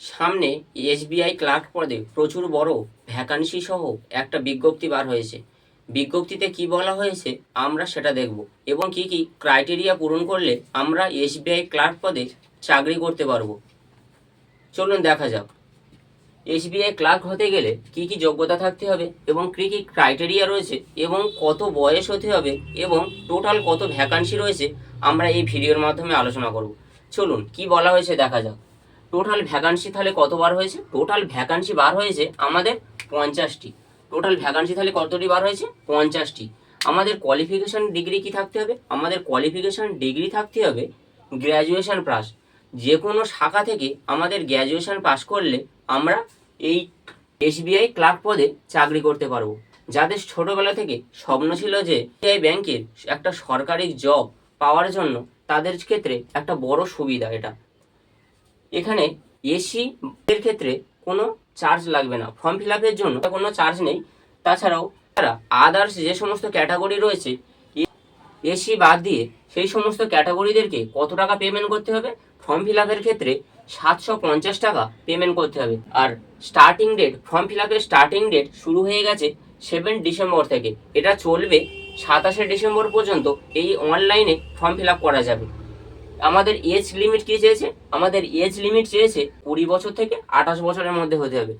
সামনে SBI clerk পদে প্রচুর বড় ভ্যাকান্সি সহ একটা বিজ্ঞপ্তি বার হয়েছে। বিজ্ঞপ্তিতে কি বলা হয়েছে আমরা সেটা দেখব এবং কি কি ক্রাইটেরিয়া পূরণ করলে আমরা এসবিআই ক্লার্ক পদে চাকরি করতে পারব। চলুন দেখা যাক। এসবিআই ক্লার্ক হতে গেলে কি কি যোগ্যতা থাকতে হবে এবং কি কি ক্রাইটেরিয়া রয়েছে এবং কত বয়স হতে হবে এবং টোটাল কত ভ্যাকান্সি রয়েছে আমরা এই ভিডিওর মাধ্যমে আলোচনা করব। চলুন কি বলা হয়েছে দেখা যাক। টোটাল ভ্যাকান্সি তাহলে কত বার হয়েছে? টোটাল ভ্যাকান্সি বার হয়েছে আমাদের পঞ্চাশটি। টোটাল ভ্যাকান্সি তাহলে কতটি বার হয়েছে? পঞ্চাশটি। আমাদের কোয়ালিফিকেশন ডিগ্রি কি থাকতে হবে? আমাদের কোয়ালিফিকেশন ডিগ্রি থাকতে হবে গ্র্যাজুয়েশান পাস যে কোনো শাখা থেকে আমাদের গ্র্যাজুয়েশান পাস করলে আমরা এই এসবিআই ক্লার্ক পদে চাকরি করতে পারব। যাদের ছোটোবেলা থেকে স্বপ্ন ছিল যে এসবিআই ব্যাংকের একটা সরকারি জব পাওয়ার জন্য তাদের ক্ষেত্রে একটা বড় সুবিধা এটা। এখানে এসি এর ক্ষেত্রে কোনো চার্জ লাগবে না। ফর্ম ফিল আপের জন্য কোনো চার্জ নেই। তাছাড়াও তারা আদার্স যে সমস্ত ক্যাটাগরি রয়েছে এসি বাদ দিয়ে সেই সমস্ত ক্যাটাগরিদেরকে কত টাকা পেমেন্ট করতে হবে? ফর্ম ফিল আপের ক্ষেত্রে সাতশো পঞ্চাশ টাকা পেমেন্ট করতে হবে। আর স্টার্টিং ডেট ফর্ম ফিল আপের স্টার্টিং ডেট শুরু হয়ে গেছে সেভেন ডিসেম্বর থেকে। এটা চলবে সাতাশে ডিসেম্বর পর্যন্ত। এই অনলাইনে ফর্ম ফিল আপ করা যাবে। আমাদের এজ লিমিট কি চেয়েছে? আমাদের এজ লিমিট চেয়েছে কুড়ি বছর থেকে আঠাশ বছরের মধ্যে হতে হবে।